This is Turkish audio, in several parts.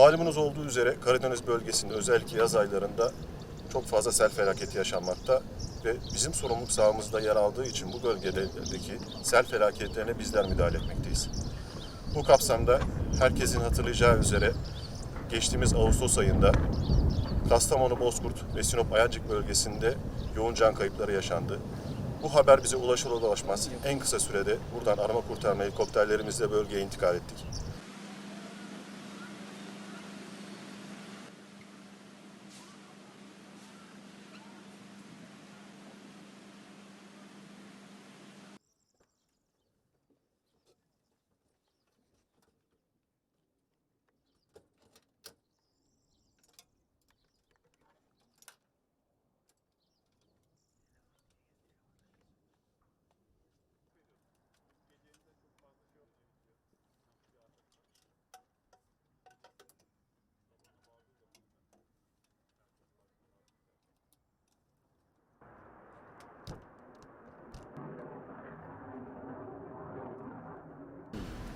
Malumunuz olduğu üzere Karadeniz bölgesinde özellikle yaz aylarında çok fazla sel felaketi yaşanmakta ve bizim sorumluluk sahamızda yer aldığı için bu bölgedeki sel felaketlerine bizler müdahale etmekteyiz. Bu kapsamda herkesin hatırlayacağı üzere geçtiğimiz Ağustos ayında Kastamonu, Bozkurt ve Sinop Ayacık bölgesinde yoğun can kayıpları yaşandı. Bu haber bize ulaşır ulaşmaz en kısa sürede buradan arama kurtarma helikopterlerimizle bölgeye intikal ettik.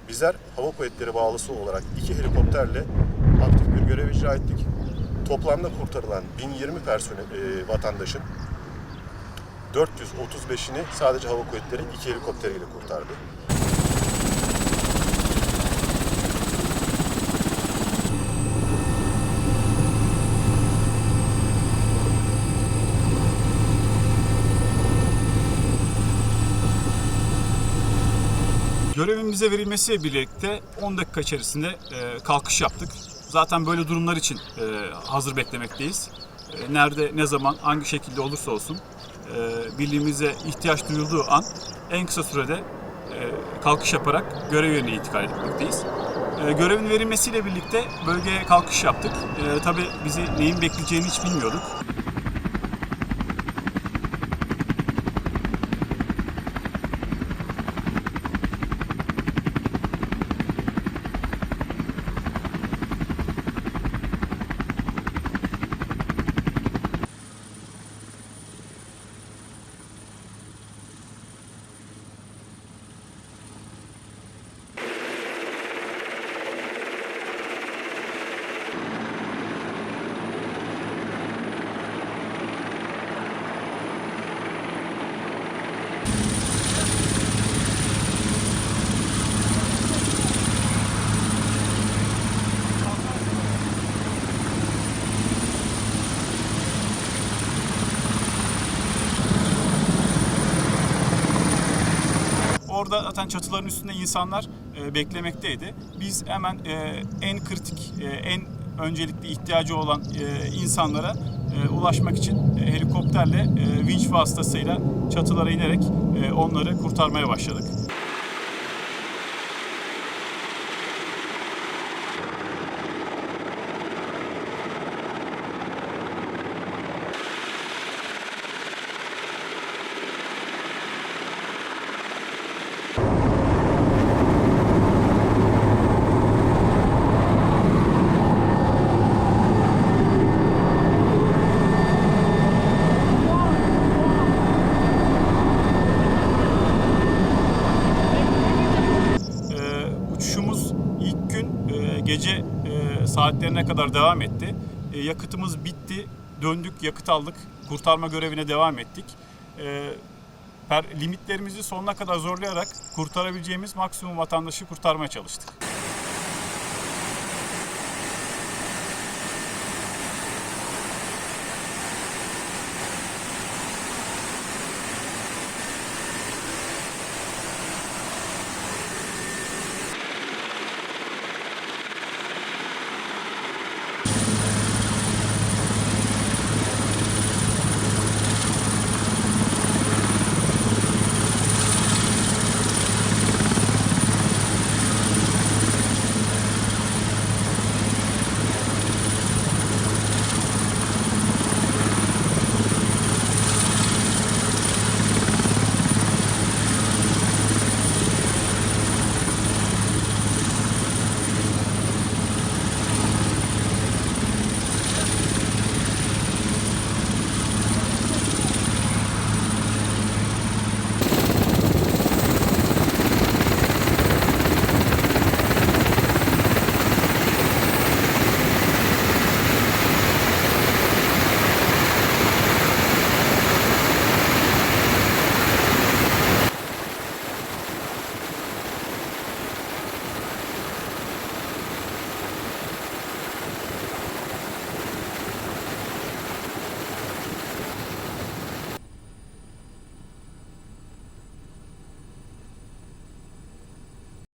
Bizler hava kuvvetleri bağlısı olarak iki helikopterle aktif bir görev icra ettik. Toplamda kurtarılan 1020 personel e, vatandaşın 435'ini sadece hava kuvvetleri iki helikopteriyle kurtardı. Görevin bize verilmesiyle birlikte 10 dakika içerisinde e, kalkış yaptık. Zaten böyle durumlar için e, hazır beklemekteyiz. E, nerede, ne zaman, hangi şekilde olursa olsun e, birliğimize ihtiyaç duyulduğu an en kısa sürede kalkış yaparak görev yerine intikal etmekteyiz. Görevin verilmesiyle birlikte bölgeye kalkış yaptık. Tabii bizi neyin bekleyeceğini hiç bilmiyorduk. Zaten çatıların üstünde insanlar e, beklemekteydi. Biz hemen e, en kritik, e, en öncelikli ihtiyacı olan e, insanlara e, ulaşmak için e, helikopterle e, vinç vasıtasıyla çatılara inerek e, onları kurtarmaya başladık. Gece e, saatlerine kadar devam etti. E, yakıtımız bitti. Döndük, yakıt aldık. Kurtarma görevine devam ettik. E, per, limitlerimizi sonuna kadar zorlayarak kurtarabileceğimiz maksimum vatandaşı kurtarmaya çalıştık.